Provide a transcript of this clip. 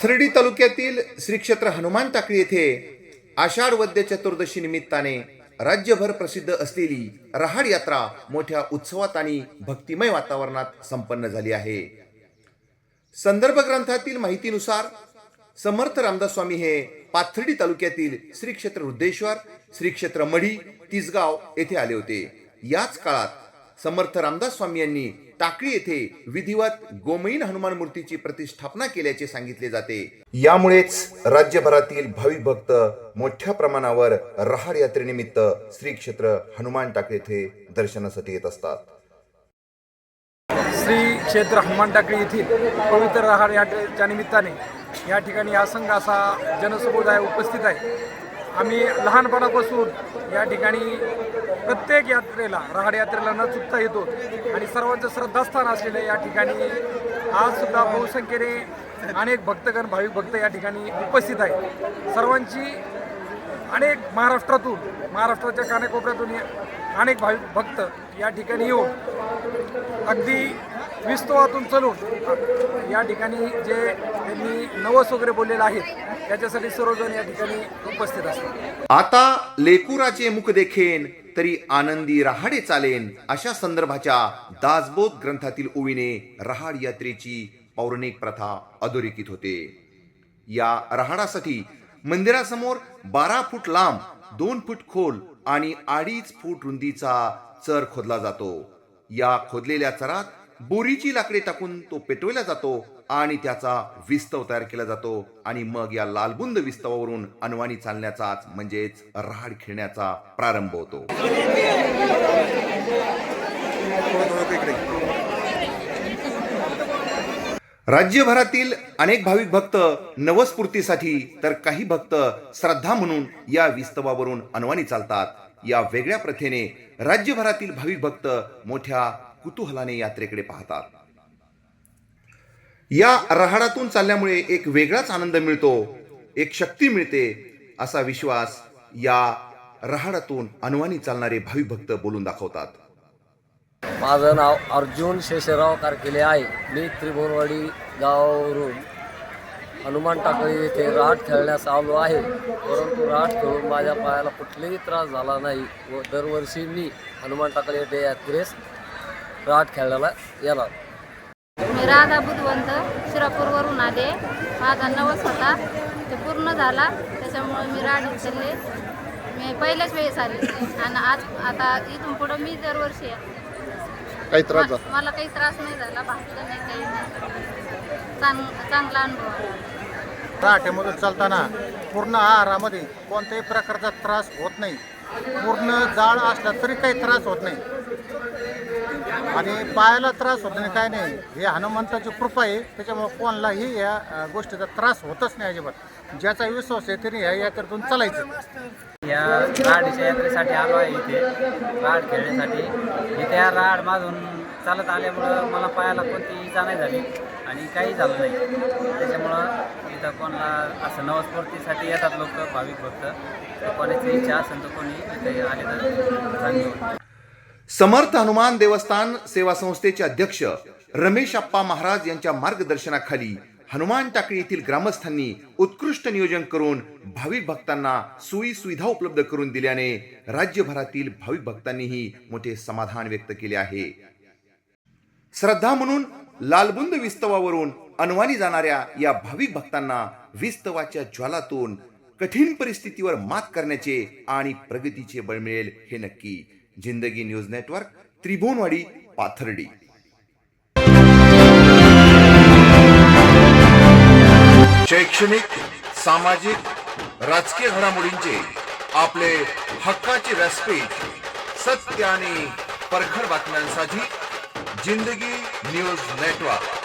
श्री क्षेत्र हनुमान टाकळी येथे आषाढ वद्य चतुर्दशी निमित्ताने राज्यभर प्रसिद्ध असलेली रहाड यात्रा मोठ्या उत्सवात आणि भक्तिमय वातावरणात संपन्न झाली आहे. संदर्भ ग्रंथातील माहितीनुसार समर्थ रामदास स्वामी हे पाथर्डी तालुक्यातील श्री क्षेत्र रुद्धेश्वर श्री क्षेत्र मढी तिसगाव येथे आले होते. याच काळात समर्थ रामदास स्वामी यांनी टाकळी येथे विधिवत गोमयीन हनुमान मूर्तीची प्रतिष्ठापना केल्याचे सांगितले जाते. यामुळेच राज्यभरातील भाविक भक्त मोठ्या प्रमाणावर रहाड यात्रेनिमित्त श्री क्षेत्र हनुमान टाकळी येथे दर्शनासाठी येत असतात. श्री क्षेत्र हनुमान टाकळी येथील पवित्र रहाड यात्रेच्या निमित्ताने या ठिकाणी असंख्य असा जनसमुदाय उपस्थित आहे. आम्ही लहानपणापासून या ठिकाणी प्रत्येक यात्रेला रहाड यात्रेला न चुकता येतो. आणि सर्वांचं श्रद्धास्थान असलेलं या ठिकाणी आजसुद्धा बहुसंख्येने अनेक भक्तगण भाविक भक्त या ठिकाणी उपस्थित आहेत. सर्वांची अनेक महाराष्ट्रातून महाराष्ट्राच्या कानेकोपऱ्यातून ये- अनेक भाविक भक्त या ठिकाणी येऊन अगदी विस्तवातून चलून या ठिकाणी जे त्यांनी नवस वगैरे बोललेलं आहेत त्याच्यासाठी सर्वजण या ठिकाणी उपस्थित असतात. आता लेकुराचे मुख देखेन तरी आनंदी रहाडे चालेन अशा संदर्भाच्या दासबोध ग्रंथातील ओवीने रहाड यात्रेची पौराणिक प्रथा अधोरेखित होते. या रहाडासाठी मंदिरासमोर बारा फूट लांब दोन फूट खोल आणि अडीच फूट रुंदीचा चर खोदला जातो. या खोदलेल्या चरात बोरीची लाकडे टाकून तो पेटवला जातो आणि त्याचा विस्तव तयार केला जातो आणि मग या लालबुंद विस्तवावरून अनवाणी चालण्याचाच म्हणजेच राहाड खेळण्याचा प्रारंभ होतो. राज्यभरातील अनेक भाविक भक्त नवस्फूर्तीसाठी तर काही भक्त श्रद्धा म्हणून या विस्तवावरून अनवाणी चालतात. या वेगळ्या प्रथेने राज्यभरातील भाविक भक्त मोठ्या कुतूहलाने यात्रेकडे पाहतात. या रहाडातून चालल्यामुळे एक वेगळाच आनंद मिळतो एक शक्ती मिळते असा विश्वास या रहाडातून अनुवानी चालणारे भावी भक्त बोलून दाखवतात. माझं नाव अर्जुन शेषराव कारकेले आहे. मी त्रिभुवनवाडी गावावरून हनुमान टाकळी येथे राट खेळण्यास आलो आहे. परंतु राट खेळून माझ्या पायाला कुठलाही त्रास झाला नाही व दरवर्षी मी हनुमान टाकळी येथे यात्रेस राट खेळायला येणार. मी राधा बुधवंत शिरापूरवरून आले. माझा नवस होता. ते पूर्ण झाला. त्याच्यामुळे मी राड उचलले मी पहिल्याच वेळेस आले. आणि आज आता इथून पुढं मी दरवर्षी येते. काही त्रास मला काही त्रास नाही झाला. भाजलं नाही काही नाही. चांग चांगला अनुभव आला. राहट्यामधून चालताना पूर्ण आहारामध्ये कोणत्याही प्रकारचा त्रास होत नाही. पूर्ण जाळ असला तरी काही त्रास होत नाही. आणि पायाला त्रास होत नाही काय नाही. हे हनुमंताची कृपा आहे त्याच्यामुळे कोणालाही या गोष्टीचा त्रास होतच नाही अजिबात. ज्याचा विश्वास आहे तरी ह्या यात्रेतून चालायचं. या राडच्या यात्रेसाठी आलो आहे इथे राड खेळण्यासाठी. इथे या राड माझून चालत आल्यामुळं मला पायाला कोणती इजा नाही झाली आणि काही झालं नाही. त्याच्यामुळं इथं कोणाला असं नवस्फूर्तीसाठी येतात लोक भाविक भक्त. कोणाची इच्छा असेल तर कोणी इथे आले तर चांगली समर्थ हनुमान देवस्थान सेवा संस्थेचे अध्यक्ष रमेश अप्पा महाराज यांच्या मार्गदर्शनाखाली हनुमान टाकळी येथील ग्रामस्थांनी उत्कृष्ट नियोजन करून भाविक भक्तांना सोयी सुविधा उपलब्ध करून दिल्याने राज्यभरातील भाविक भक्तांनीही मोठे समाधान व्यक्त केले आहे. श्रद्धा म्हणून लालबुंद विस्तवावरून अनवाणी जाणाऱ्या या भाविक भक्तांना विस्तवाच्या ज्वालातून कठीण परिस्थितीवर मात करण्याचे आणि प्रगतीचे बळ मिळेल हे नक्की जिंदगी न्यूज नेटवर्क त्रिभुवनवाडी पाथर्डी. शैक्षणिक सामाजिक राजकीय घडामोडींचे आपले हक्काचे व्यासपीठ सत्य आणि परखड बातम्यांसाठी जिंदगी न्यूज नेटवर्क.